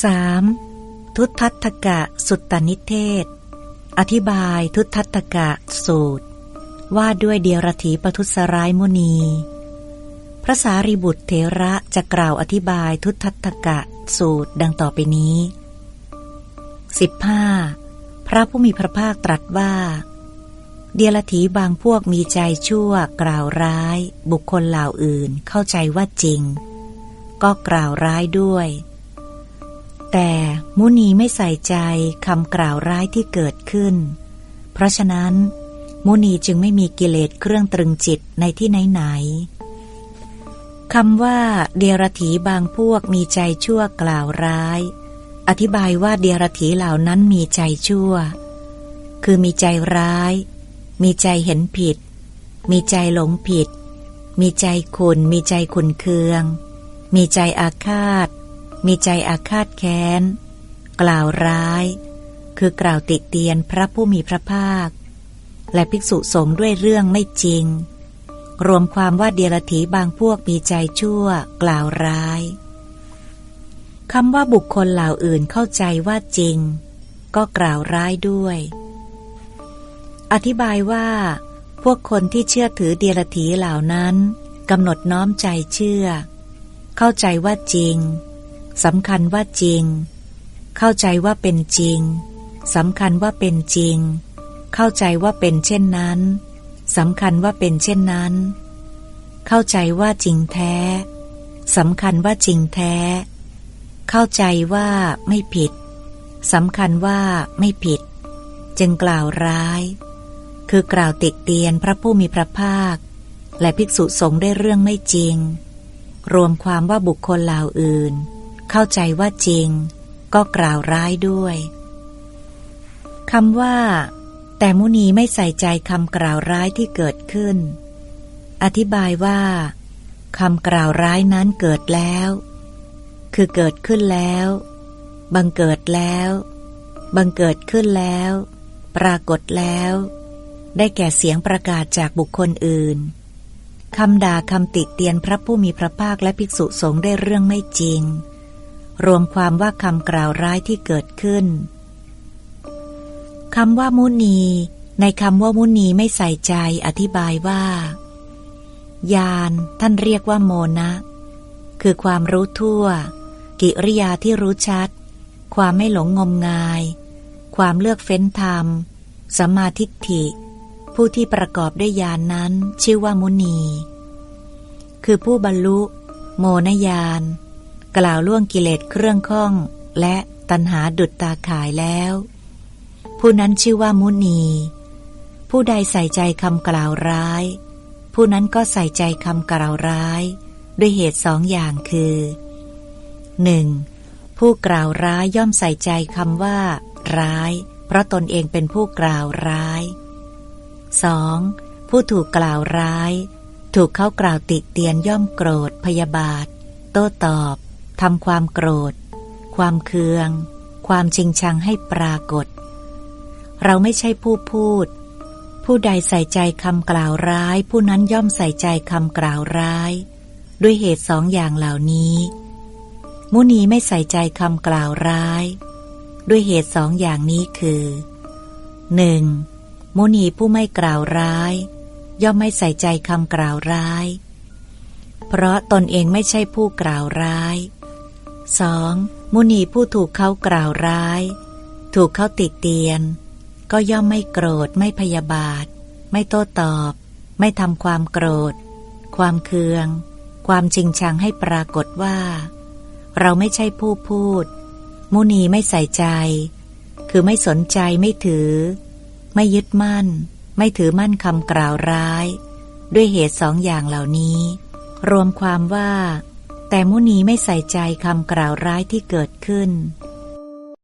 3. ทุตทัตถกะสุตตนิเทศ อธิบายทุตทัตถกะสูตร ว่าด้วยเดียรถีปทุสร้ายมุนี พระสารีบุตรเถระจะกล่าวอธิบายทุตทัตถกะสูตรดังต่อไปนี้ 15. พระผู้มีพระภาคตรัสว่า เดียรถีบางพวกมีใจชั่วกล่าวร้าย บุคคลเหล่าอื่นเข้าใจว่าจริง ก็กล่าวร้ายด้วย แต่มุนีไม่ใส่ใจคำกล่าวร้ายที่เกิดขึ้น เพราะฉะนั้น มุนีจึงไม่มีกิเลสเครื่องตรึงจิตในที่ไหนๆคำว่าเดียรถีบางพวกมีใจชั่วกล่าวร้าย อธิบายว่าเดียรถีเหล่านั้นมีใจชั่ว คือมีใจร้าย มีใจเห็นผิด มีใจหลงผิด มีใจขุนมีใจขุนเคือง มีใจอาฆาต มีใจอาฆาตแค้น กล่าวร้าย คือกล่าวติเตียนพระผู้มีพระภาค และภิกษุสงฆ์ด้วยเรื่องไม่จริง รวมความว่าเดียรถีบางพวกมีใจชั่ว กล่าวร้ายคำว่าบุคคลเหล่าอื่นเข้าใจว่าจริง ก็กล่าวร้ายด้วย อธิบายว่า พวกคนที่เชื่อถือเดียรถีเหล่านั้นกำหนดน้อมใจเชื่อ เข้าใจว่าจริง สำคัญว่าจริง เข้าใจว่าเป็นจริงสำคัญว่าเป็นจริง เข้าใจว่าเป็นเช่นนั้นสำคัญว่าเป็นเช่นนั้น เข้าใจว่าจริงแท้สำคัญว่าจริงแท้ เข้าใจว่าไม่ผิดสำคัญว่าไม่ผิด จึงกล่าวร้าย คือกล่าวติดเตียนพระผู้มีพระภาค และภิกษุสงฆ์ได้เรื่องไม่จริง รวมความว่าบุคคลเหล่าอื่น เข้าใจว่าจริง ก็กล่าวร้ายด้วยคำว่า แต่มุนีไม่ใส่ใจคำกล่าวร้ายที่เกิดขึ้น อธิบายว่าคำกล่าวร้ายนั้นเกิดแล้ว คือเกิดขึ้นแล้ว บังเกิดแล้ว บังเกิดขึ้นแล้ว ปรากฏแล้ว ได้แก่เสียงประกาศจากบุคคลอื่นคำด่าคำติเตียนพระผู้มีพระภาคและภิกษุสงฆ์ได้เรื่องไม่จริง รวมความว่าคำกล่าวร้ายที่เกิดขึ้นคำว่ามุนี ในคำว่ามุนีไม่ใส่ใจอธิบายว่าญาณท่านเรียกว่าโมนะ คือความรู้ทั่ว กิริยาที่รู้ชัด ความไม่หลงงมงาย ความเลือกเฟ้นธรรมสัมมาทิฏฐิ ผู้ที่ประกอบด้วยญาณนนั้นชื่อว่ามุนี คือผู้บรรลุ โมนญาณ กล่าวล่วงกิเลสเครื่องข้อง และตัณหาดุดตาขายแล้ว ผู้นั้นชื่อว่ามุนี ผู้ใดใส่ใจคำกล่าวร้าย ผู้นั้นก็ใส่ใจคำกล่าวร้าย ด้วยเหตุสองอย่างคือ 1. ผู้กล่าวร้ายย่อมใส่ใจคำว่า ร้าย เพราะตนเองเป็นผู้กล่าวร้าย 2. ผู้ถูกกล่าวร้าย ถูกเขากล่าวติเตียนย่อมโกรธพยาบาท โต้ตอบ ทำความโกรธ ความเคือง ความชิงชังให้ปรากฏ เราไม่ใช่ผู้พูด ผู้ใดใส่ใจคำกล่าวร้าย ผู้นั้นย่อมใส่ใจคำกล่าวร้าย ด้วยเหตุสองอย่างเหล่านี้ มุนีไม่ใส่ใจคำกล่าวร้าย ด้วยเหตุสองอย่างนี้คือ 1. มุนีผู้ไม่กล่าวร้าย ย่อมไม่ใส่ใจคำกล่าวร้าย เพราะตนเองไม่ใช่ผู้กล่าวร้าย 2. มุนีผู้ถูกเขากล่าวร้าย ถูกเขาติเตียน ก็ย่อมไม่โกรธไม่พยาบาท ไม่โต้ตอบ ไม่ทำความโกรธ ความเคือง ความจริงชังให้ปรากฏว่า เราไม่ใช่ผู้พูด มุนีไม่ใส่ใจ คือไม่สนใจไม่ถือ ไม่ยึดมั่น ไม่ถือมั่นคำกล่าวร้าย ด้วยเหตุสองอย่างเหล่านี้ รวมความว่า แต่มุนีไม่ใส่ใจคำกล่าวร้ายที่เกิดขึ้น